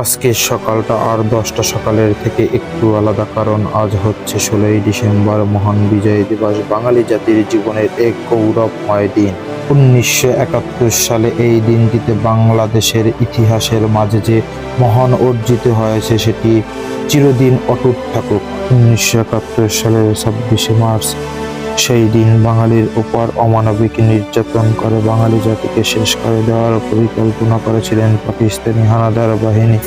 আজকের সকালটা আর দশটা সকালের থেকে একটু আলাদা, কারণ আজ হচ্ছে ষোলোই ডিসেম্বর, মহান বিজয় দিবস, বাঙালি জাতির জীবনের এক গৌরবময় দিন। উনিশশো একাত্তর সালে এই দিনটিতে বাংলাদেশের ইতিহাসের মাঝে যে মহান অর্জিত হয়েছে, সেটি চিরদিন অটুট থাকুক। উনিশশো একাত্তর সালের ছাব্বিশে মার্চ সেই দিন বাঙালির উপর অমানবিক নির্যাতন করে বাঙালি জাতিকে শেষ করে দেওয়ার পরিকল্পনা করেছিলেন পাকিস্তানি হানাদার বাহিনী।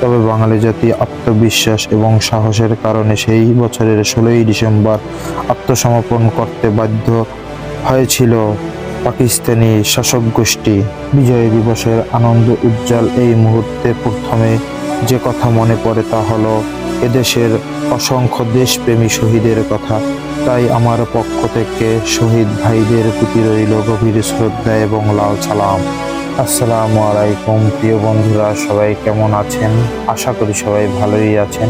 তবে বাঙালি জাতি আত্মবিশ্বাস এবং সাহসের কারণে সেই বছরের ষোলোই ডিসেম্বর আত্মসমর্পণ করতে বাধ্য হয়েছিল পাকিস্তানি শাসক গোষ্ঠী। বিজয় দিবসের আনন্দ উজ্জ্বল এই মুহূর্তে প্রথমে যে কথা মনে পড়ে তা হলো, এদেশের অসংখ্য দেশপ্রেমী শহীদের কথা। তাই আমার পক্ষ থেকে শহীদ ভাইদের প্রতি রইল গভীর শ্রদ্ধা এবং লাল সালাম। আসসালামু আলাইকুম, প্রিয় বন্ধুরা, সবাই কেমন আছেন? আশা করি সবাই ভালোই আছেন।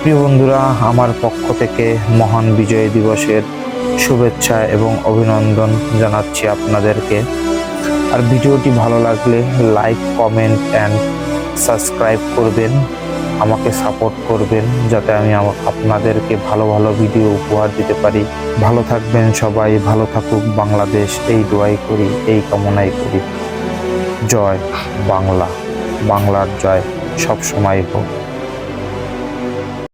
প্রিয় বন্ধুরা, আমার পক্ষ থেকে মহান বিজয় দিবসের শুভেচ্ছা এবং অভিনন্দন জানাচ্ছি আপনাদেরকে। আর ভিডিওটি ভালো লাগলে লাইক, কমেন্ট অ্যান্ড সাবস্ক্রাইব করবেন। আমাকে সাপোর্ট করবেন যাতে আমি আপনাদেরকে ভালো ভালো ভিডিও উপহার দিতে পারি। ভালো থাকবেন সবাই, ভালো থাকুক বাংলাদেশ। এই দোয়াই করি, এই কামনাই করি। জয় বাংলা, বাংলার জয় সব সময় হোক।